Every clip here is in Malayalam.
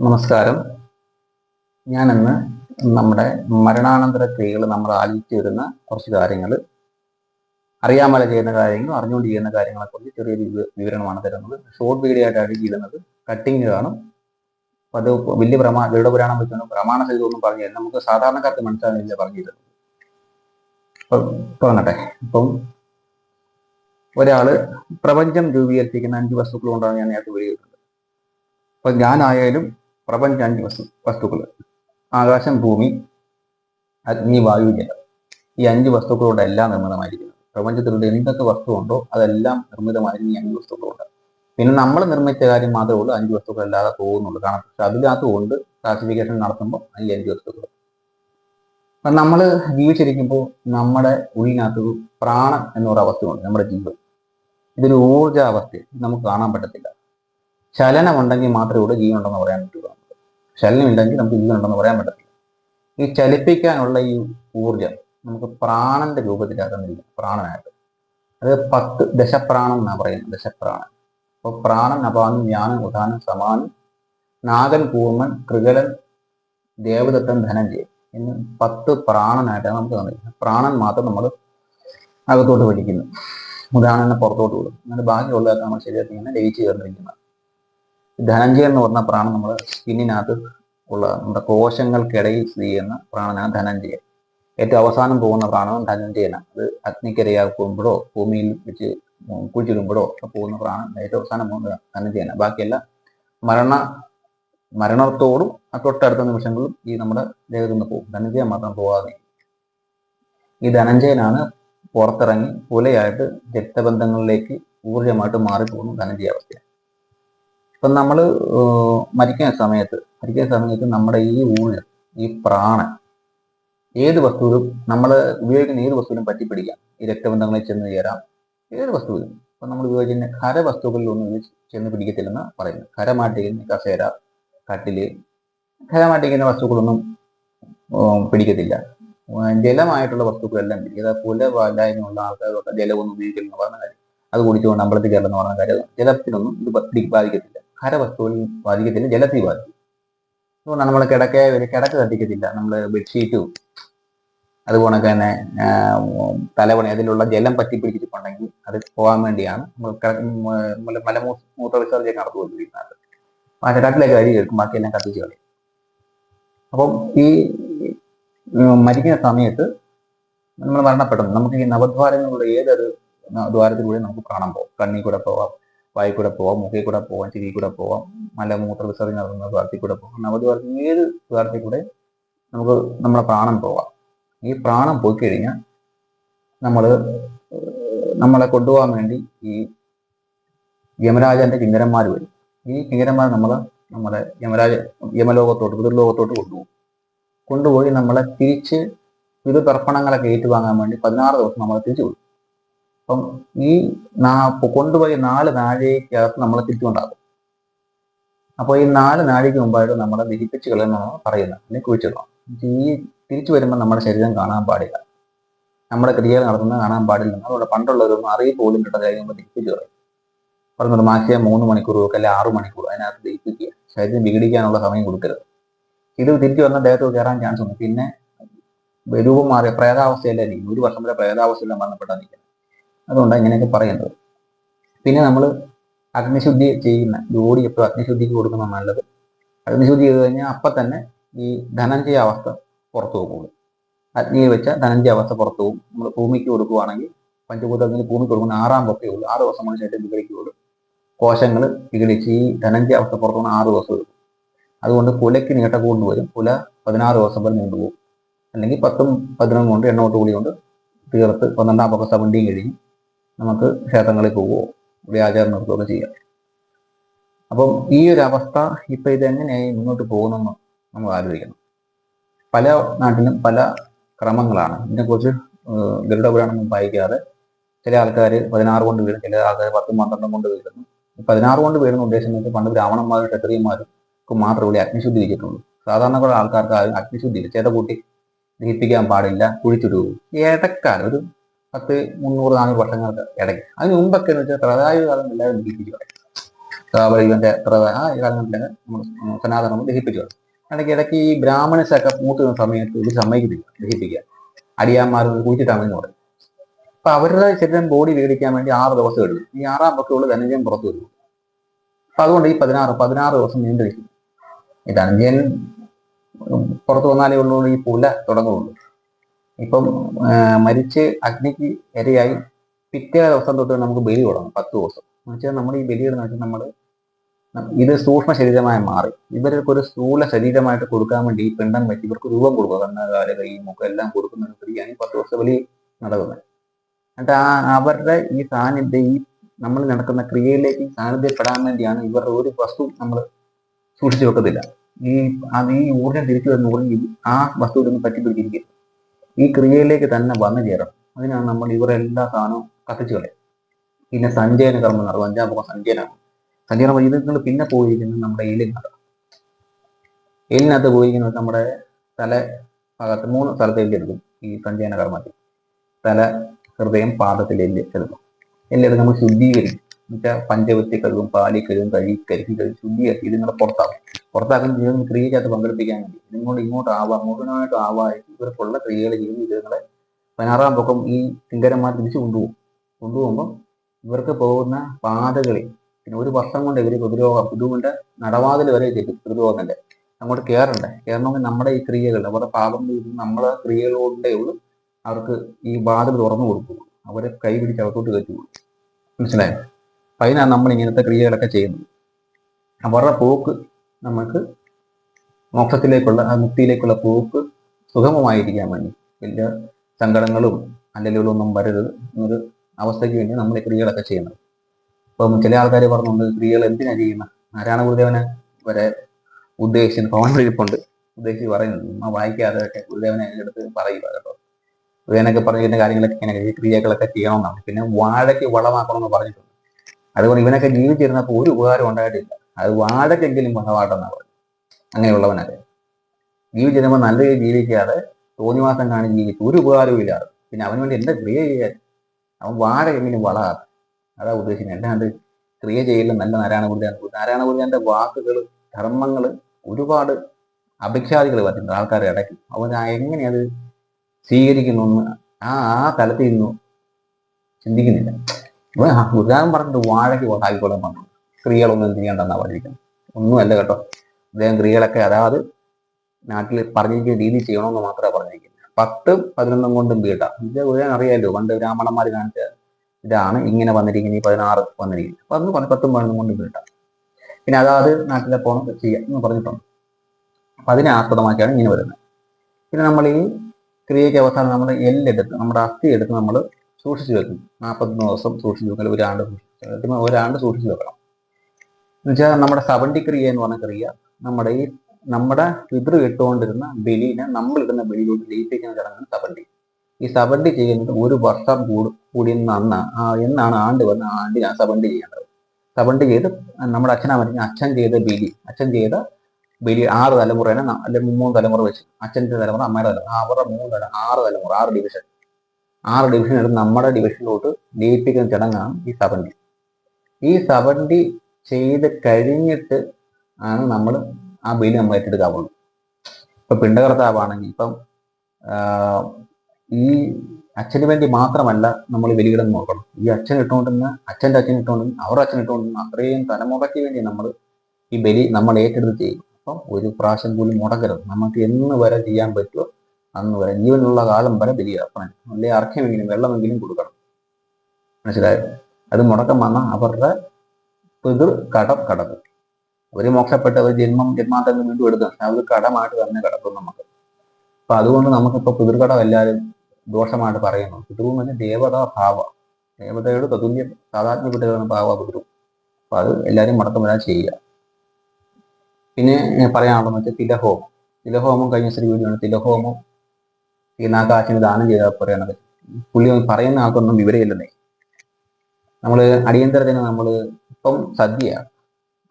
നമസ്കാരം. ഞാനിന്ന് നമ്മുടെ മരണാനന്തര ക്രിയകൾ നമ്മൾ ആലോചിച്ച് വരുന്ന കുറച്ച് കാര്യങ്ങൾ അറിയാമല ചെയ്യുന്ന കാര്യങ്ങളും അറിഞ്ഞുകൊണ്ട് ചെയ്യുന്ന കാര്യങ്ങളെ കുറിച്ച് ചെറിയൊരു വിവ- വിവരണമാണ് തരുന്നത്. ഷോർട്ട് വീഡിയോ ആയിട്ടാണ് ചെയ്യുന്നത് കട്ടിങ് കാണും. അത് വലിയ പ്രമാ ഗരുഡപുരാണം വെച്ചുകൊണ്ട് പ്രമാണ സഹിതമൊന്നും പറഞ്ഞു തരും നമുക്ക് സാധാരണക്കാർക്ക് മനസ്സിലാകുന്നില്ല പറഞ്ഞു തരുന്നത് അപ്പൊ തുടങ്ങട്ടെ അപ്പം ഒരാൾ പ്രപഞ്ചം രൂപീകരിച്ചിരിക്കുന്ന അഞ്ച് വസ്തുക്കൾ കൊണ്ടാണ് ഞാൻ നേരത്തെ വീഡിയോ അപ്പൊ ഞാനായാലും പ്രപഞ്ച അഞ്ച് വസ്തു വസ്തുക്കൾ ആകാശം ഭൂമി അഗ്നി വായു ജലം. ഈ അഞ്ച് വസ്തുക്കളോടെ എല്ലാം നിർമ്മിതമായിരിക്കുന്നത് പ്രപഞ്ചത്തിലുള്ള എന്തൊക്കെ വസ്തു ഉണ്ടോ അതെല്ലാം നിർമ്മിതമായിരിക്കുന്ന ഈ അഞ്ച് വസ്തുക്കളുണ്ട്. പിന്നെ നമ്മൾ നിർമ്മിച്ച കാര്യം മാത്രമേ ഉള്ളൂ അഞ്ച് വസ്തുക്കൾ അല്ലാതെ പോകുന്നുള്ളൂ. കാരണം പക്ഷെ അതിനകത്ത് കൊണ്ട് ക്ലാസിഫിക്കേഷൻ നടത്തുമ്പോൾ ഈ അഞ്ച് വസ്തുക്കൾ. അപ്പം നമ്മൾ ജീവിച്ചിരിക്കുമ്പോൾ നമ്മുടെ ഉള്ളിനകത്ത് പ്രാണം എന്നൊരു അവസ്ഥയുണ്ട് നമ്മുടെ ജീവൻ ഇതൊരു ഊർജാവസ്ഥ നമുക്ക് കാണാൻ പറ്റത്തില്ല. ചലനമുണ്ടെങ്കിൽ മാത്രമേ ഉള്ളൂ ജീവനുണ്ടെന്ന് പറയാൻ പറ്റുള്ളൂ. നമുക്ക്. ചലനം ഇല്ലെങ്കിൽ നമുക്ക് ജീവനുണ്ടെന്ന് പറയാൻ പറ്റത്തില്ല. ഈ ചലിപ്പിക്കാനുള്ള ഈ ഊർജം നമുക്ക് പ്രാണന്റെ തന്നിരിക്കുന്നത് പ്രാണനായിട്ട്. അത് പത്ത് ദശപ്രാണം എന്നാണ് പറയുന്നത് ദശപ്രാണൻ അപ്പോൾ പ്രാണൻ അപാനം ജ്ഞാനം ഉദാനം സമാനം നാഗൻ കൂർമൻ കൃകലൻ ദേവദത്തൻ ധനഞ്ജയൻ എന്ന് പത്ത് പ്രാണനായിട്ടാണ് നമുക്ക് തന്നിരിക്കുന്നത്. പ്രാണൻ മാത്രം നമ്മൾ അകത്തോട്ട് വലിക്കുന്നു. ഉദാഹരണം പുറത്തോട്ട് വിടും എന്നാൽ ബാക്കിയുള്ളതൊക്കെ നമ്മുടെ ശരീരത്തിൽ ഇങ്ങനെ ലയിച്ചു ചേർന്നിരിക്കുന്നത് ധനഞ്ജയൻ എന്ന് പറഞ്ഞ പ്രാണം നമ്മൾ സ്കിന്നിനകത്ത് ഉള്ള നമ്മുടെ കോശങ്ങൾക്കിടയിൽ സ്ഥിതി ചെയ്യുന്ന പ്രാണനാണ് ധനഞ്ജയൻ ഏറ്റവും അവസാനം പോകുന്ന പ്രാണവും ധനഞ്ജയനാണ് അത് അഗ്നിക്കരയാക്കുമ്പോഴോ ഭൂമിയിൽ വെച്ച് കുഴിച്ചിടുമ്പോഴോ പോകുന്ന പ്രാണം ഏറ്റവും അവസാനം പോകുന്നത് ധനഞ്ജയനാണ് ബാക്കിയെല്ലാം മരണ മരണത്തോടും തൊട്ടടുത്ത നിമിഷങ്ങളും ഈ നമ്മുടെ ദേഹത്തു നിന്ന് പോകും. ധനഞ്ജയൻ മാത്രം പോകാതെ. ഈ ധനഞ്ജയനാണ് പുറത്തിറങ്ങി പുലയായിട്ട് രക്തബന്ധങ്ങളിലേക്ക് ഊർജമായിട്ട് മാറിപ്പോകുന്നു ധനഞ്ജയ അവസ്ഥ ഇപ്പം നമ്മൾ മരിക്കുന്ന സമയത്ത് മരിക്കുന്ന സമയത്ത് നമ്മുടെ ഈ ഊണ് ഈ പ്രാണൻ ഏത് വസ്തുവിലും നമ്മൾ ഉപയോഗിക്കുന്ന ഏത് വസ്തുവിലും പറ്റിപ്പിടിക്കാം. ഈ രക്തബന്ധങ്ങളിൽ ചെന്ന് ചേരാം. ഏത് വസ്തുവിലും. ഇപ്പം നമ്മൾ ഉപയോഗിക്കുന്ന ഖരവസ്തുക്കളിലൊന്നും ഇത് ചെന്ന് പിടിക്കത്തില്ലെന്ന് പറയുന്നത്. ഖരമാട്ടിക്കുന്ന കസേര കട്ടിൽ ഖരമാട്ടിക്കുന്ന വസ്തുക്കളൊന്നും പിടിക്കത്തില്ല. ജലമായിട്ടുള്ള വസ്തുക്കളെല്ലാം പിടിക്കും. അതായത് പുല വാലായ്മയുള്ള ആൾക്കാരൊക്കെ ജലമൊന്നും ഉപയോഗിക്കില്ലെന്ന് പറഞ്ഞ കാര്യം. അത് കുടിച്ചുകൊണ്ട് അമ്പലത്തിൽ കയറുന്ന പറഞ്ഞ കാര്യം. ജലത്തിനൊന്നും ഇത് ബാധിക്കത്തില്ല. ഖരവസ്തുവിൽ ബാധിക്കത്തില്ല ജലത്തിൽ ബാധിക്കും. അതുകൊണ്ടാണ് നമ്മൾ കിടക്ക കിടക്ക കത്തിക്കത്തില്ല. നമ്മൾ ബെഡ്ഷീറ്റും അതുപോലെ തന്നെ ആ, തലവണി അതിലുള്ള ജലം പറ്റി പിടിച്ചിട്ടുണ്ടെങ്കിൽ അത് പോകാൻ വേണ്ടിയാണ് നമ്മൾ മലമൂ മൂത്ര വിസർജനം നടത്തുകൊണ്ടിരിക്കുന്നത് പാചകത്തിലേക്ക് അരി കേൾക്കും ബാക്കിയെല്ലാം കത്തിച്ച് കളയും. അപ്പം ഈ മരിക്കുന്ന സമയത്ത് നമ്മൾ മരണപ്പെടുന്നു. നമുക്ക് ഈ നവദ്വാരങ്ങളുടെ ഏതൊരു ദ്വാരത്തിലൂടെ നമുക്ക് കാണാൻ പോകാം. കണ്ണിൽ കൂടെ പോവാം. വായിൽ കൂടെ പോവാം മുഖയിൽ കൂടെ പോവാം ചെവി കൂടെ പോവാം മലമൂത്ര വിസർജനം നടത്തുന്ന ദ്വാരത്തിൽ കൂടെ പോകാം പറഞ്ഞ ഏത് ദ്വാരത്തിൽ കൂടെ നമുക്ക് നമ്മളെ പ്രാണം പോവാം. ഈ പ്രാണം പോയി കഴിഞ്ഞാൽ നമ്മൾ നമ്മളെ കൊണ്ടുപോകാൻ വേണ്ടി ഈ യമരാജന്റെ കിങ്കരന്മാർ വരും. ഈ കിങ്കരന്മാർ നമ്മളെ നമ്മുടെ യമരാജ യമലോകത്തോട്ട് പിതൃലോകത്തോട്ട് കൊണ്ടുപോകും. കൊണ്ടുപോയി നമ്മളെ തിരിച്ച് പിതൃതർപ്പണങ്ങളൊക്കെ ഏറ്റുവാങ്ങാൻ വേണ്ടി പതിനാറ് ദിവസം നമ്മളെ തിരിച്ചു വിടും. അപ്പം ഈ കൊണ്ടുപോയി നാല് നാഴികക്കകത്ത് നമ്മൾ തിരിച്ചുകൊണ്ടാകും അപ്പോൾ ഈ നാല് നാഴിക മുമ്പായിട്ട് നമ്മളെ ദഹിപ്പിച്ച് കളയുന്നതാണ് പറയുന്നത് അല്ലെങ്കിൽ കുഴിച്ചിടണം ഈ തിരിച്ചു വരുമ്പോൾ നമ്മുടെ ശരീരം കാണാൻ പാടില്ല. നമ്മുടെ ക്രിയകൾ നടത്തുന്നത് കാണാൻ പാടില്ല. അതുകൊണ്ട് പണ്ടുള്ളവരൊന്നും അറിയി പോലും കിട്ടാതെ കഴിയുമ്പോൾ ദഹിപ്പിച്ച് കളയും. പറഞ്ഞത് മാക്സിമം മൂന്ന് മണിക്കൂർ അല്ലെങ്കിൽ അല്ലെ ആറ് മണിക്കൂർ അതിനകത്ത് ദഹിപ്പിക്കുക. ശരീരം വിഘടിക്കാനുള്ള സമയം കൊടുക്കരുത്. ഇത് തിരിച്ചു വന്ന ദേഹത്ത് കയറാൻ ചാൻസ് ഉണ്ട്. പിന്നെ രൂപം മാറിയ പ്രേതാവസ്ഥയിലായിരിക്കും ഒരു വർഷം വരെ പ്രേതാവസ്ഥയിലും മരണപ്പെട്ടാൽ നിൽക്കുന്നത്. അതുകൊണ്ടാണ് ഇങ്ങനെയൊക്കെ പറയുന്നത് പിന്നെ നമ്മൾ അഗ്നിശുദ്ധി ചെയ്യുന്ന ജോഡി എപ്പോഴും അഗ്നിശുദ്ധിക്ക് കൊടുക്കുന്ന നല്ലത്. അഗ്നിശുദ്ധി ചെയ്ത് കഴിഞ്ഞാൽ അപ്പം തന്നെ ഈ ധനഞ്ജയ അവസ്ഥ പുറത്തു പോകുള്ളൂ അഗ്നിയിൽ വെച്ച ധനഞ്ജയ അവസ്ഥ പുറത്തു പോകും. നമ്മൾ ഭൂമിക്ക് കൊടുക്കുവാണെങ്കിൽ പഞ്ചഭൂതത്തിന് ഭൂമിക്ക് കൊടുക്കുന്ന ആറാം പൊക്കേ ഉള്ളൂ. ആറ് ദിവസം ശേഷം വിഘടിക്കുകയുള്ളൂ കോശങ്ങൾ വിഘടിച്ച് ഈ ധനഞ്ജയ അവസ്ഥ പുറത്തു പോകുന്ന ആറ് ദിവസം എടുക്കും. അതുകൊണ്ട് പുലയ്ക്ക് നീട്ടക്കൂണ്ട് വരും. കുല പതിനാറ് ദിവസം വരെ നീണ്ടുപോകും. അല്ലെങ്കിൽ പത്തും പതിനൊന്നും കൊണ്ട് എണ്ണോട്ട് കൂടി കൊണ്ട് തീർത്ത് പന്ത്രണ്ടാം പക്ക സവണ്ടിയും കഴിഞ്ഞ് നമുക്ക് ക്ഷേത്രങ്ങളിൽ പോവുകയോ വ്യാചാരം നടത്തുകയൊക്കെ ചെയ്യാം. അപ്പം ഈ ഒരു അവസ്ഥ ഇപ്പം ഇതെങ്ങനെയായി മുന്നോട്ട് പോകുന്നെന്ന് നമ്മൾ ആലോചിക്കണം. പല നാട്ടിലും പല ക്രമങ്ങളാണ്. ഇതിനെക്കുറിച്ച് ഗരുഡ ഗരുഡപുരാണം വായിക്കാതെ ചില ആൾക്കാർ പതിനാറ് കൊണ്ട് വീഴും ചില ആൾക്കാർ പത്തും പന്ത്രണ്ടും കൊണ്ട് വീഴുന്നു. പതിനാറ് കൊണ്ട് വീഴുന്ന ഉദ്ദേശം വെച്ചാൽ പണ്ട് ബ്രാഹ്മണന്മാരും ക്ഷത്രിയന്മാർക്കും മാത്രമേ ഇവിടെ അഗ്നിശുദ്ധി ഇരിക്കത്തുള്ളൂ സാധാരണ ആൾക്കാർക്ക് ആരും അഗ്നിശുദ്ധി ഇല്ല ചേട്ട കൂട്ടി ദഹിപ്പിക്കാൻ പാടില്ല കുഴിച്ചിടൂ ഏതൊക്കെ ഒരു പത്ത് മുന്നൂറ് നാനൂറ് വർഷങ്ങൾക്ക് ഇടയ്ക്ക്. അതിന് മുമ്പൊക്കെ എന്ന് വെച്ചാൽ പ്രളയ കാലം എല്ലാവരും ദഹിപ്പിച്ചു കളയും കാവലിന്റെ എത്ര ആ നമ്മൾ സനാതനം ദഹിപ്പിച്ചു ഇടയ്ക്ക് ഇടയ്ക്ക് ഈ ബ്രാഹ്മണസൊക്കെ മൂത്തുന്ന സമയത്ത് ഇത് സമ്മതിക്കുന്നില്ല ദഹിപ്പിക്കുക അടിയാന്മാർ കുഴിച്ചിട്ടാണെന്ന് പറയും. അപ്പൊ അവരുടെ ശരീരം ബോഡി വീടിക്കാൻ വേണ്ടി ആറ് ദിവസം എടുക്കും. ഈ ആറാം പക്കമുള്ള ധനഞ്ജയം പുറത്തു വരും. അപ്പൊ അതുകൊണ്ട് ഈ പതിനാറ് പതിനാറ് ദിവസം നീണ്ടു നിൽക്കും. ഈ ധനഞ്ജയൻ പുറത്തു വന്നാലേ ഉള്ളൂ ഈ പുല തുടങ്ങുള്ളൂ. ഇപ്പം മരിച്ച് അഗ്നിക്ക് ഇരയായി പിറ്റേ ദിവസം തൊട്ട് നമുക്ക് ബലി കൊടുക്കണം പത്ത് ദിവസം. എന്ന് വെച്ചാൽ നമ്മൾ ഈ ബലിയിടുന്ന വെച്ചാൽ നമ്മൾ ഇത് സൂക്ഷ്മ ശരീരമായി മാറി. ഇവർക്ക് ഒരു സ്ഥൂല ശരീരമായിട്ട് കൊടുക്കാൻ വേണ്ടി ഈ പിണ്ടം വെച്ച് ഇവർക്ക് രൂപം കൊടുക്കുക. കണ്ണകാല കൈ മുഖം എല്ലാം കൊടുക്കുന്ന ഒരു സ്ത്രീയാണ് ഈ പത്ത് ദിവസം ബലി നടക്കുന്നത്. എന്നിട്ട് ആ അവരുടെ ഈ സാന്നിധ്യം ഈ നമ്മൾ നടക്കുന്ന ക്രിയയിലേക്ക് സാന്നിധ്യപ്പെടാൻ വേണ്ടിയാണ് ഇവരുടെ ഒരു വസ്തു നമ്മൾ സൂക്ഷിച്ചു വെക്കത്തില്ല. ഈ അത് ഈ ഊർജം തിരിച്ചു വരുന്ന ഊർജം ആ വസ്തുവിനൊന്നും പറ്റിപ്പിടിച്ചിരിക്കും ഈ ക്രിയയിലേക്ക് തന്നെ വന്നു ചേരണം അതിനാണ് നമ്മൾ ഇവരെ എല്ലാ സാധനവും കത്തിച്ചു കളയും പിന്നെ സഞ്ചയന കർമ്മം നടക്കും. അഞ്ചാം മുഖം സഞ്ജയനാണ് സഞ്ജയന ഇത് പിന്നെ പോയിരിക്കുന്നത് നമ്മുടെ എല്ലിനകത്ത് എല്ലിനകത്ത് പോയിരിക്കുന്നത് നമ്മുടെ തല ഭാഗത്ത് മൂന്ന് സ്ഥലത്ത് എല്ലെടുക്കും ഈ സഞ്ജയന കർമ്മത്തിൽ. തല ഹൃദയം പാദത്തിൽ എല്ല് എടുക്കും. എല്ലെടുത്ത് നമ്മൾ ശുദ്ധീകരിക്കും. എന്നുവെച്ചാൽ പഞ്ചവത്തി കഴുകും പാലി കഴുകും കഴുകി കരുകി കഴുകി ശുദ്ധിയാക്കി ഇത് നിങ്ങളെ പുറത്താക്കും. പുറത്താക്കുന്ന ജീവിതം ക്രിയക്കകത്ത് പങ്കെടുപ്പിക്കാൻ വേണ്ടി. ഇതുകൊണ്ട് ഇങ്ങോട്ട് ആവാം അങ്ങോട്ടിനായിട്ട് ആവായിട്ട് ഇവർക്കുള്ള ക്രിയകൾ ഇത് ഇതുങ്ങളെ പതിനാറാം പൊക്കം ഈ കിങ്കരന്മാർ തിരിച്ചു കൊണ്ടുപോകും. കൊണ്ടുപോകുമ്പോൾ ഇവർക്ക് പോകുന്ന പാതകളിൽ പിന്നെ ഒരു വർഷം കൊണ്ട് ഇവർ പ്രതിരോധം ഇതുകൊണ്ട് നടവാതിൽ വരെ ചെയ്തു പ്രതിരോധത്തിന്റെ. അങ്ങോട്ട് കയറണ്ട കയറണമെങ്കിൽ നമ്മുടെ ഈ ക്രിയകൾ അവരുടെ പാപം ചെയ്ത് നമ്മളെ ക്രിയകളോടെ ഉള്ളൂ. അവർക്ക് ഈ വാതിൽ തുറന്നു കൊടുക്കുള്ളൂ. അവരെ കൈ പിടിച്ച് അകത്തോട്ട് കയറ്റുള്ളൂ മനസ്സിലായോ? അപ്പൊ അതിനാണ് നമ്മൾ ഇങ്ങനത്തെ ക്രിയകളൊക്കെ ചെയ്യുന്നത്. അവരുടെ പോക്ക് നമുക്ക് മോക്ഷത്തിലേക്കുള്ള ആ മുക്തിയിലേക്കുള്ള പോക്ക് സുഗമമായിരിക്കാൻ വേണ്ടി വലിയ സങ്കടങ്ങളും അല്ലലുകളും ഒന്നും വരരുത് എന്നൊരു അവസ്ഥയ്ക്ക് വേണ്ടി നമ്മൾ ഈ ക്രിയകളൊക്കെ ചെയ്യുന്നത്. ഇപ്പം ചില ആൾക്കാർ പറഞ്ഞുകൊണ്ട് ക്രിയകൾ എന്തിനാ ചെയ്യുന്നത് നാരായണ ഗുരുദേവനെ വരെ ഉദ്ദേശിച്ച് ഇരിപ്പുണ്ട് ഉദ്ദേശിച്ച് പറയുന്നത് നമ്മൾ വായിക്കാതെ ഒക്കെ ഗുരുദേവനെ എടുത്ത് പറയുക കേട്ടോ. ഗുരുദേവനൊക്കെ പറഞ്ഞിരുന്ന കാര്യങ്ങളൊക്കെ ഇങ്ങനെ ക്രിയകളൊക്കെ ചെയ്യണമെന്നാണ്. പിന്നെ വാഴയ്ക്ക് വളമാക്കണമെന്ന് പറഞ്ഞിട്ടുണ്ട്. അതുകൊണ്ട് ഇവനൊക്കെ ജീവിച്ചിരുന്നപ്പോൾ ഒരു ഉപകാരം ഉണ്ടായിട്ടില്ല. അത് വാഴയ്ക്കെങ്കിലും വളമാട്ടെന്നാണ് പറയുന്നത് അങ്ങനെയുള്ളവനൊക്കെ ജീവിച്ചിരുമ്പോൾ നല്ല രീതിയിൽ ജീവിക്കാതെ തോന്നിവാസം കാണി ജീവിച്ചു ഒരു ഉപകാരവും ഇല്ലാതെ. പിന്നെ അവന് വേണ്ടി എന്താ ക്രിയ ചെയ്യാൻ അവൻ എങ്കിലും വളരാതെ അതാ ഉദ്ദേശിക്കുന്നത്. അല്ലാണ്ട് ക്രിയ ചെയ്യലും നല്ല നാരായണ ഗുരുദാൻ നാരായണ ഗുരുദാന്റെ വാക്കുകൾ ധർമ്മങ്ങൾ ഒരുപാട് അഭിക്ഷാദികൾ വരുന്നുണ്ട് ആൾക്കാരുടെ ഇടയ്ക്ക്. അവൻ എങ്ങനെ അത് സ്വീകരിക്കുന്നു ആ ആ തലത്തിൽ നിന്നും ചിന്തിക്കുന്നില്ല. ഗുരുദാൻ പറഞ്ഞിട്ട് വാഴയ്ക്ക് ആയിക്കോളാൻ പറഞ്ഞു. സ്ത്രീകളൊന്നും എന്ത് ചെയ്യണ്ടെന്നാ പറഞ്ഞിരിക്കുന്നത് ഒന്നുമല്ല കേട്ടോ. അദ്ദേഹം സ്ത്രീകളൊക്കെ അതായത് നാട്ടിൽ പറഞ്ഞിരിക്കുന്ന രീതി ചെയ്യണമെന്ന് മാത്രമേ പറഞ്ഞിരിക്കുന്നത് പത്തും പതിനൊന്നും കൊണ്ടും വീട്ടാം ഇത് ഉദാഹരണം അറിയാമല്ലോ പണ്ട് ബ്രാഹ്മണന്മാർ കാണിച്ച ഇതാണ് ഇങ്ങനെ വന്നിരിക്കുന്നത് ഈ പതിനാറ് വന്നിരിക്കുന്നത് അപ്പൊ അന്ന് പറഞ്ഞു പത്തും പതിനൊന്നും കൊണ്ടും വീട്ടാം പിന്നെ അതാത് നാട്ടിലെ പോണം ചെയ്യാം എന്ന് പറഞ്ഞിട്ടുണ്ട്. അപ്പൊ അതിനെ ആസ്പദമാക്കിയാണ് ഇങ്ങനെ വരുന്നത് പിന്നെ നമ്മൾ ഈ ക്രിയയ്ക്ക് അവസാനം നമ്മൾ എല്ലെടുത്ത് നമ്മുടെ അസ്ഥി എടുത്ത് നമ്മൾ സൂക്ഷിച്ചു വെക്കും. നാൽപ്പത്തൊന്ന് ദിവസം സൂക്ഷിച്ചു വെക്കണം ഒരാണ്ട് സൂക്ഷിച്ചു. ഒരാണ്ട് സൂക്ഷിച്ചു വെക്കണം. എന്നുവെച്ചാൽ നമ്മുടെ സവണ്ടി ക്രിയ എന്ന് പറഞ്ഞ ക്രിയ നമ്മുടെ ഈ നമ്മുടെ പിതൃ ഇട്ടുകൊണ്ടിരുന്ന ബലിനെ നമ്മളിടുന്ന ബലിയിലോട്ട് ലയിപ്പിക്കുന്ന ചടങ്ങാണ് സവണ്ടി ഈ സവണ്ടി ചെയ്യുന്നത് ഒരു വർഷം കൂടി കൂടി അന്ന് എന്നാണ് ആണ്ട് വന്ന് ആണ്ടിന് ആ സവണ്ടി ചെയ്യേണ്ടത്. സവണ്ടി ചെയ്ത് നമ്മുടെ അച്ഛനാ മരിച്ച അച്ഛൻ ചെയ്ത ബലി അച്ഛൻ ചെയ്ത ബലി ആറ് തലമുറേനെ അല്ലെങ്കിൽ മൂന്ന് തലമുറ വെച്ച് അച്ഛന്റെ തലമുറ അമ്മയുടെ തലമുറ അവരുടെ മൂന്ന് തല ആറ് തലമുറ ആറ് ഡിവിഷൻ ആറ് ഡിവിഷൻ എടുത്ത് നമ്മുടെ ഡിവിഷനിലോട്ട് ലയിപ്പിക്കുന്ന ചടങ്ങാണ് ഈ സവണ്ടി ഈ സവണ്ടി ചെയ്ത് കഴിഞ്ഞിട്ട് ആണ് നമ്മൾ ആ ബിൽ നമ്മൾ ഏറ്റെടുക്കാവുള്ളൂ. ഇപ്പം പിണ്ടകർത്താവാണെങ്കിൽ ഇപ്പം ഈ അച്ഛന് വേണ്ടി മാത്രമല്ല നമ്മൾ ബലിയിടുന്ന നോക്കണം. ഈ അച്ഛൻ ഇട്ടുകൊണ്ടിരുന്ന അച്ഛന്റെ അച്ഛൻ ഇട്ടുകൊണ്ടിരുന്ന അവരുടെ അച്ഛൻ ഇട്ടുകൊണ്ടിരുന്ന അത്രയും തലമുറയ്ക്ക് വേണ്ടി നമ്മൾ ഈ ബലി നമ്മൾ ഏറ്റെടുത്ത് ചെയ്യും. അപ്പം ഒരു പ്രാവശ്യം പോലും മുടക്കരുത്. നമുക്ക് എന്ന് വരെ ചെയ്യാൻ പറ്റുമോ അന്ന് വരെ ജീവനുള്ള കാലം വരെ ബലിയർപ്പണം അല്ലെങ്കിൽ അല്ലെ അർഘ്യമെങ്കിലും വെള്ളമെങ്കിലും കൊടുക്കണം. മനസ്സിലായോ? അത് മുടക്കം വന്ന അവരുടെ പിതൃ കടം കടക്കും അവർ മോക്ഷപ്പെട്ട് അവർ ജന്മം ജന്മാന്തരം വീണ്ടും എടുക്കുക അവർ കടമായിട്ട് തന്നെ കിടക്കും നമുക്ക്. അപ്പൊ അതുകൊണ്ട് നമുക്കിപ്പോ പിതൃകടം എല്ലാവരും ദോഷമായിട്ട് പറയുന്നു. പിതൃ എന്ന് ദേവതാ ഭാവ. ദേവതയോട് തതുല്യം സാധാരണപ്പെട്ടതാണ് ഭാവ പിതൃ അപ്പൊ അത് എല്ലാവരും മുടക്കം വരാൻ ചെയ്യുക. പിന്നെ പറയാനുള്ളതെന്ന് വെച്ചാൽ തിലഹോമം. തിലഹോമം കഴിഞ്ഞ ശ്രീ വീഡിയോയാണ് തിലഹോമം ഈ നാഗാശിന് ദാനം ചെയ്താൽ പറയുന്നത് പുള്ളി പറയുന്ന ആൾക്കൊന്നും വിവരമില്ലെന്നേ. നമ്മൾ അടിയന്തരത്തിന് നമ്മൾ ഇപ്പം സദ്യയാണ്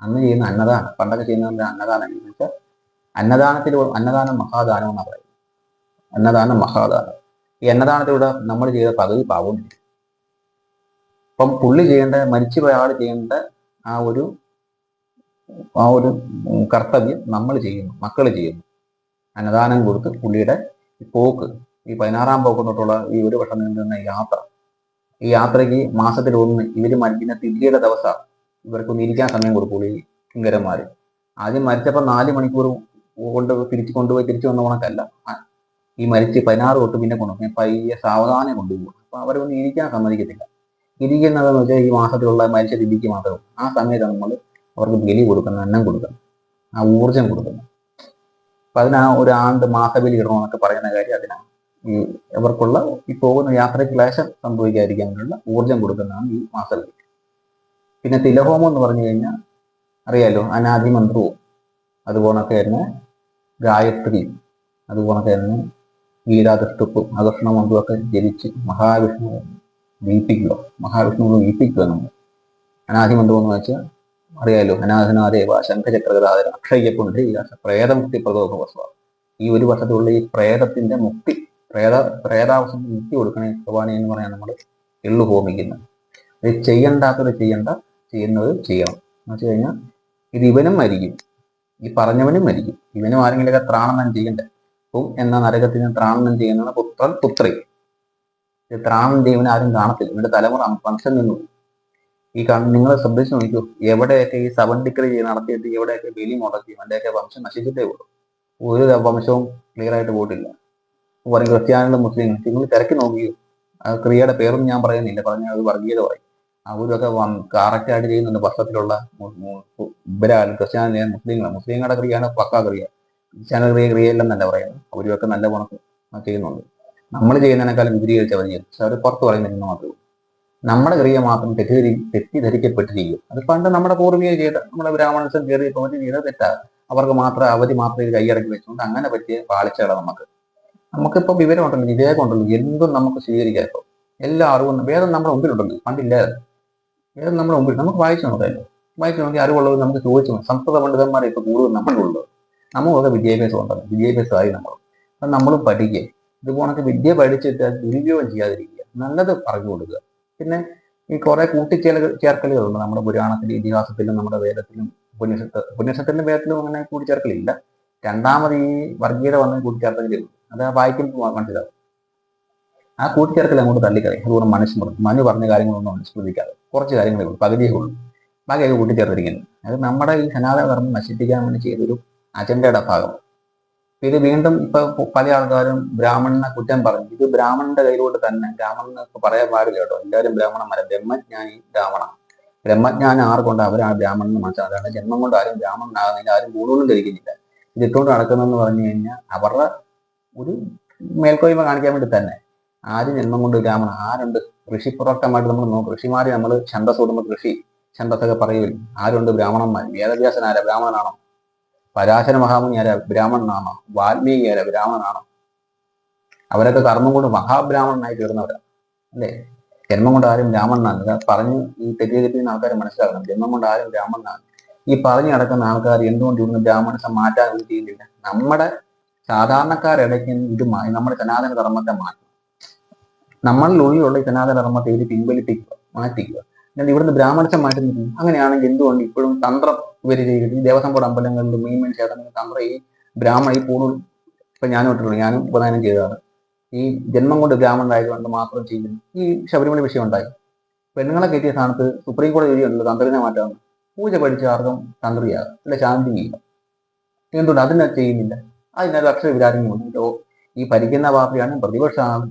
അന്ന് ചെയ്യുന്ന അന്നദാനം പണ്ടൊക്കെ ചെയ്യുന്ന അന്നദാനം എന്ന് വെച്ചാൽ അന്നദാനത്തിൽ അന്നദാനം മഹാദാനം എന്നാ പറയുന്നത്. അന്നദാനം മഹാദാനം. ഈ അന്നദാനത്തിലൂടെ നമ്മൾ ചെയ്ത പകുതി പാവം അപ്പം പുള്ളി ചെയ്യേണ്ട മരിച്ചുപോയ ആൾ ചെയ്യേണ്ട ആ ഒരു ആ ഒരു കർത്തവ്യം നമ്മൾ ചെയ്യുന്നു മക്കൾ ചെയ്യുന്നു. അന്നദാനം കൊടുത്ത് പുള്ളിയുടെ ഈ പോക്ക് ഈ പതിനാറാം പോക്ക് തൊട്ടുള്ള ഈ ഒരു വർഷം നീണ്ടുന്ന യാത്ര. ഈ യാത്രയ്ക്ക് മാസത്തിൽ ഒന്ന് ഇവർ മരിക്കുന്ന തിരികെയുടെ ദിവസം ഇവർക്കൊന്ന് ഇരിക്കാൻ സമയം കൊടുക്കുള്ളൂ ഈ കിങ്കരന്മാർ ആദ്യം മരിച്ചപ്പോൾ നാല് മണിക്കൂർ കൊണ്ട് തിരിച്ചു കൊണ്ടുപോയി തിരിച്ചു വന്ന കണക്കല്ല. ഈ മരിച്ച് പതിനാറ് തൊട്ട് പിന്നെ കൊണ്ടുപോകും പയ്യെ സാവധാനം കൊണ്ടുപോകും അപ്പൊ അവരൊന്നും ഇരിക്കാൻ സമ്മതിക്കത്തില്ല. ഇരിക്കുന്നതെന്ന് വെച്ചാൽ ഈ മാസത്തിലുള്ള മരിച്ച തിഥിക്ക് മാത്രം ആ സമയത്താണ് നമ്മൾ അവർക്ക് ബലി കൊടുക്കണം എണ്ണം കൊടുക്കണം ആ ഊർജം കൊടുക്കണം അപ്പൊ അതിനാ ഒരു ആണ്ട് മാസബലി ഇടണമെന്നൊക്കെ പറയുന്ന കാര്യം അതിനാണ് ഈ ഇവർക്കുള്ള ഈ പോകുന്ന യാത്രയ്ക്ക് ക്ലേശം സംഭവിക്കാതിരിക്കാനുള്ള ഊർജം കൊടുക്കുന്നതാണ് ഈ മാസബലി പിന്നെ തിലഹോമം എന്ന് പറഞ്ഞു കഴിഞ്ഞാൽ അറിയാലോ അനാദി മന്ത്രവും അതുപോലൊക്കെ തന്നെ ഗായത്രി അതുപോലൊക്കെ തന്നെ ഗീതാദൃഷ്ടപ്പും അകർഷണ മന്ത്രമൊക്കെ ജപിച്ച് മഹാവിഷ്ണു ദീപിക്കുക മഹാവിഷ്ണു ദീപിക്കുക നമ്മൾ അനാദി മന്ത്രം എന്ന് വെച്ചാൽ അറിയാലോ അനാഥനാദേവ ശംഖചക്രഗതാധര അക്ഷയ്യ പുണ്ഡരീകാശ പ്രേതമുക്തി പ്രദോഭവസ്വ ഈ ഒരു വർഷത്തിലുള്ള ഈ പ്രേതത്തിന്റെ മുക്തി പ്രേത പ്രേതാവസ്ഥ മുക്തി കൊടുക്കണേ ഭഗവാനെ എന്ന് പറയാൻ നമ്മൾ എള്ളു ഹോമിക്കുന്നത് അത് ചെയ്യണ്ടാത്തത് ചെയ്യണ്ട ചെയ്യുന്നത് ചെയ്യണം. എന്ന് വെച്ച് കഴിഞ്ഞാൽ ഇത് ഇവനും മരിക്കും. ഈ പറഞ്ഞവനും മരിക്കും. ഇവനും ആരെങ്കിലുമൊക്കെ ത്രാണനം ചെയ്യണ്ടേ? പും എന്ന നരകത്തിന് ത്രാണനം ചെയ്യുന്നതാണ് പുത്രൻ പുത്രി. ത്രാണനം ചെയ്യുന്നവനെ ആരും കാണത്തില്ല. ഇവന്റെ തലമുറ വംശം നിന്നു. ഈ നിങ്ങൾ ശ്രദ്ധിച്ചു നോക്കൂ. എവിടെയൊക്കെ ഈ സെവൻ ഡിഗ്രി നടത്തിയിട്ട് എവിടെയൊക്കെ ബലി മുടക്കി അതിന്റെയൊക്കെ വംശം നശിച്ചിട്ടേ ഉള്ളൂ. ഒരു വംശവും ക്ലിയർ ആയിട്ട് പോയിട്ടില്ല. പറയും ക്രിസ്ത്യാനികളും മുസ്ലിങ്ങളും നിങ്ങൾ തിരക്കി നോക്കിയോ ക്രിയയുടെ പേരൊന്നും ഞാൻ പറയുന്നില്ല. പറഞ്ഞ അത് വർഗീയത പറയും. അവരൊക്കെ കറക്റ്റ് ആയിട്ട് ചെയ്യുന്നുണ്ട് വർഷത്തിലുള്ള ഇവരാണ് മു- ഇവരാലും ക്രിസ്ത്യാനി മുസ്ലിങ്ങളാണ് മുസ്ലിങ്ങളുടെ ക്രിയയാണ് പക്കാ ക്രിയ. ക്രിസ്ത്യാനി ക്രിയ ക്രിയയില്ലെന്നല്ല പറയുന്നത്. അവരൊക്കെ നല്ല കണക്ക് ചെയ്യുന്നുണ്ട്. നമ്മൾ ചെയ്യുന്നതിനേക്കാളും വിപുലീകരിച്ച് അവർ ചെയ്യും പക്ഷെ അവർ പുറത്ത് പറയുന്നില്ലെന്ന് മാത്രമേ നമ്മുടെ ക്രിയ മാത്രം തെറ്റിദ്ധരി തെറ്റിദ്ധരിക്കപ്പെട്ടിരിക്കും അത് പണ്ട് നമ്മുടെ പൂർവികർ ചെയ്ത നമ്മുടെ ബ്രാഹ്മണസം കയറിയപ്പോൾ അവർ ചെയ്ത തെറ്റാ. അവർക്ക് മാത്രം അവധി മാത്രം ഇത് കൈയടക്കി വെച്ചുകൊണ്ട് അങ്ങനെ പറ്റിയ പാളിച്ചകളാണ് നമുക്ക്. നമുക്കിപ്പോൾ വിവരമുണ്ടല്ലോ വിവേകമുണ്ടല്ലോ എന്തും നമുക്ക് സ്വീകരിക്കാം ഇപ്പോൾ എല്ലാ അറിവും വേദം നമ്മുടെ മുമ്പിലുണ്ടല്ലോ പണ്ടില്ലാതെ വേദം നമ്മുടെ മുമ്പിൽ നമുക്ക് വായിച്ചു നോക്കാമല്ലോ വായിച്ചു നോക്കി അറിവുള്ളത് നമുക്ക് ചോദിച്ചു സംസ്കൃത പണ്ഡിതന്മാരെ ഇപ്പോൾ കൂടുതൽ നമ്മളുള്ളത് നമുക്കൊക്കെ വിദ്യാഭ്യാസം ഉണ്ടല്ലോ വിദ്യാഭ്യാസമായി നമ്മൾ. അപ്പം നമ്മളും പഠിക്കുക ഇതുപോലൊക്കെ വിദ്യ പഠിച്ചിട്ട് ദുരുപയോഗം ചെയ്യാതിരിക്കുക. നല്ലത് പറഞ്ഞു കൊടുക്കുക. പിന്നെ ഈ കുറെ കൂട്ടിച്ചേല ചേർക്കലുകളുണ്ട്. നമ്മുടെ പുരാണത്തിലും ഇതിഹാസത്തിലും നമ്മുടെ വേദത്തിലും ഉപനിഷത്ത് പുണ്യസത്തിന്റെ വേദത്തിലും അങ്ങനെ കൂട്ടിച്ചേർക്കലില്ല. രണ്ടാമത് ഈ വർഗീയത വന്ന് കൂട്ടിച്ചേർക്കലില്ല. അത് വായിക്കുമ്പോൾ മനസ്സിലാവും. ആ കൂട്ടിച്ചേർക്കൽ അങ്ങോട്ട് തള്ളിക്കളയും. അതുകൊണ്ട് മനുഷ്യ മനു പറഞ്ഞ കാര്യങ്ങളൊന്നും അനുസ്മൃതിക്കാതെ കുറച്ച് കാര്യങ്ങളേ ഉള്ളൂ. പകുതിയേ ഉള്ളൂ. ബാക്കിയൊക്കെ കൂട്ടിച്ചേർത്തിരിക്കുന്നു. അത് നമ്മുടെ ഈ സനാതന ധർമ്മം നശിപ്പിക്കാൻ വേണ്ടി ചെയ്തൊരു അജണ്ടയുടെ ഭാഗം ഇത് വീണ്ടും ഇപ്പൊ പല ആൾക്കാരും ബ്രാഹ്മണനെ കുറ്റം പറഞ്ഞു ഇത് ബ്രാഹ്മണന്റെ കയ്യിലോട്ട് തന്നെ ബ്രാഹ്മണന് പറയാൻ പാടില്ല കേട്ടോ. എല്ലാവരും ബ്രാഹ്മണന്മാരെ. ബ്രഹ്മജ്ഞാനി ബ്രാഹ്മണ. ബ്രഹ്മജ്ഞാനം ആർക്കൊണ്ട് അവരാണ് ബ്രാഹ്മണൻ മനസ്സിലാക്കുന്നത് ജന്മം കൊണ്ട് ആരും ബ്രാഹ്മണനാകുന്നില്ല ആരും ധരിക്കുന്നില്ല. ഇത് ഇട്ടുകൊണ്ട് നടക്കുന്നതെന്ന് പറഞ്ഞു കഴിഞ്ഞാൽ അവരുടെ ഒരു മേൽക്കോയ്മ കാണിക്കാൻ വേണ്ടി തന്നെ ആര് ജന്മം കൊണ്ട് ബ്രാഹ്മണ ആരുണ്ട്? ഋഷിപ്രവക്തമായിട്ട് നമ്മൾ നോക്കും. കൃഷിമാര് നമ്മൾ ഛന്തസ് കൊടുമ്പോൾ കൃഷി ഛന്ദസ് ഒക്കെ പറയുമല്ലോ ആരുണ്ട് ബ്രാഹ്മണന്മാർ വേദവ്യാസൻ ആരാ ബ്രാഹ്മണനാണോ? പരാശര മഹാമുനി ആരാ ബ്രാഹ്മണനാണോ? വാൽമീകി ബ്രാഹ്മണനാണോ? അവരൊക്കെ കർമ്മം കൊണ്ട് മഹാബ്രാഹ്മണനായി തീർന്നവരാ. അല്ലേ? ജന്മം കൊണ്ട് ആരും ബ്രാഹ്മണനാണ്. പറഞ്ഞ് ഈ തെറ്റിദ്ധരിപ്പിക്കുന്ന ആൾക്കാർ മനസ്സിലാക്കണം. ജന്മം കൊണ്ട് ആരും ബ്രാഹ്മണനാണ്. ഈ പറഞ്ഞു നടക്കുന്ന ആൾക്കാർ എന്തുകൊണ്ട് ഇവിടുന്ന് ബ്രാഹ്മണസം മാറ്റാൻ ചെയ്യുന്നില്ല നമ്മുടെ സാധാരണക്കാരിടയ്ക്ക് ഇത് നമ്മുടെ സനാതന ധർമ്മത്തെ മാറ്റണം. നമ്മളിൽ ഉള്ളിലുള്ള ഈ സനാതന ധർമ്മത്തെ ഇത് പിൻവലിപ്പിക്കുക മാറ്റിക്കുക. എന്നാൽ ഇവിടുന്ന് ബ്രാഹ്മണസം മാറ്റുന്നില്ല അങ്ങനെയാണെങ്കിൽ എന്തുകൊണ്ട് ഇപ്പോഴും തന്ത്രം ഇവർ ചെയ്തിട്ട് ഈ ദേവസ്വം ബോർഡ് അമ്പലങ്ങളിലും മെയിൻ ക്ഷേത്രങ്ങളിലും തമ്പ്ര ഈ ബ്രാഹ്മണ ഈ പൂണൂൽ ഇപ്പൊ ഞാനും ഇട്ടിട്ടുള്ളൂ ഞാനും ഉപദാനം ചെയ്തതാണ്. ഈ ജന്മം കൊണ്ട് ബ്രാഹ്മണനായതുകൊണ്ട് മാത്രം ചെയ്യുന്നു. ഈ ശബരിമല വിഷയം ഉണ്ടായി. പെണ്ണുങ്ങളെ കയറ്റിയ സ്ഥാനത്ത് സുപ്രീം കോടതി വിധിയുണ്ടല്ലോ തന്ത്രിനെ മാറ്റാണ് പൂജ പഠിച്ച ആർക്കും തന്ത്രിയാകും അല്ല ശാന്തി ചെയ്യാം എന്തുകൊണ്ട് അതിനെ ചെയ്യുന്നില്ല? അതിനൊരു അക്ഷര വിരാരങ്ങളുണ്ട് ഈ ഭരിക്കുന്ന പാർട്ടിയാണ് പ്രതിപക്ഷമാണ്